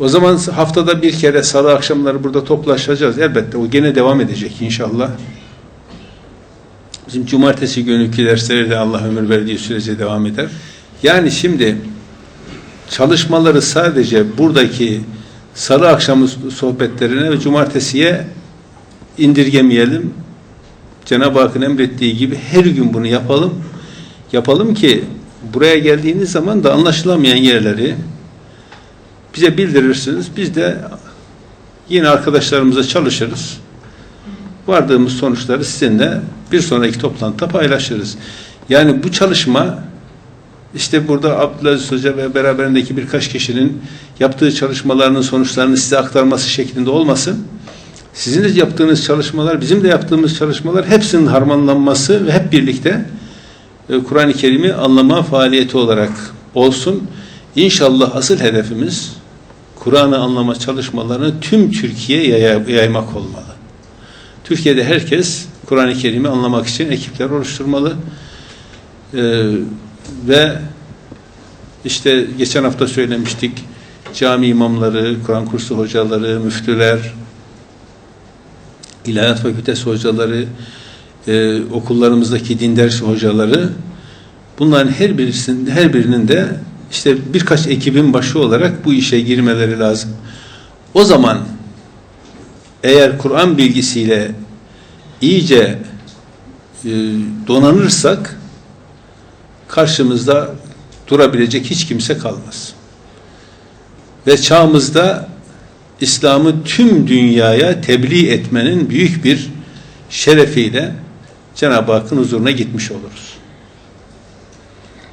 O zaman haftada bir kere salı akşamları burada toplaşacağız. Elbette o gene devam edecek inşallah. Bizim cumartesi günkü dersleri de Allah ömür verdiği sürece devam eder. Yani şimdi çalışmaları sadece buradaki salı akşamı sohbetlerine ve cumartesiye indirgemeyelim. Cenab-ı Hakk'ın emrettiği gibi her gün bunu yapalım. Yapalım ki buraya geldiğiniz zaman da anlaşılamayan yerleri bize bildirirsiniz. Biz de yine arkadaşlarımıza çalışırız. Vardığımız sonuçları sizinle bir sonraki toplantıda paylaşırız. Yani bu çalışma işte burada Abdülaziz Hoca ve beraberindeki birkaç kişinin yaptığı çalışmalarının sonuçlarını size aktarması şeklinde olmasın. Sizin de yaptığınız çalışmalar, bizim de yaptığımız çalışmalar hepsinin harmanlanması ve hep birlikte e, Kur'an-ı Kerim'i anlama faaliyeti olarak olsun. İnşallah asıl hedefimiz Kur'an'ı anlama çalışmalarını tüm Türkiye'ye yay- yaymak olmalı. Türkiye'de herkes Kur'an-ı Kerim'i anlamak için ekipler oluşturmalı. Ee, ve işte geçen hafta söylemiştik cami imamları, Kur'an kursu hocaları, müftüler, ilahiyat fakültesi hocaları, e, okullarımızdaki din dersi hocaları bunların her birisinin her birinin de işte birkaç ekibin başı olarak bu işe girmeleri lazım. O zaman eğer Kur'an bilgisiyle iyice e, donanırsak karşımızda durabilecek hiç kimse kalmaz. Ve çağımızda İslam'ı tüm dünyaya tebliğ etmenin büyük bir şerefiyle Cenab-ı Hakk'ın huzuruna gitmiş oluruz.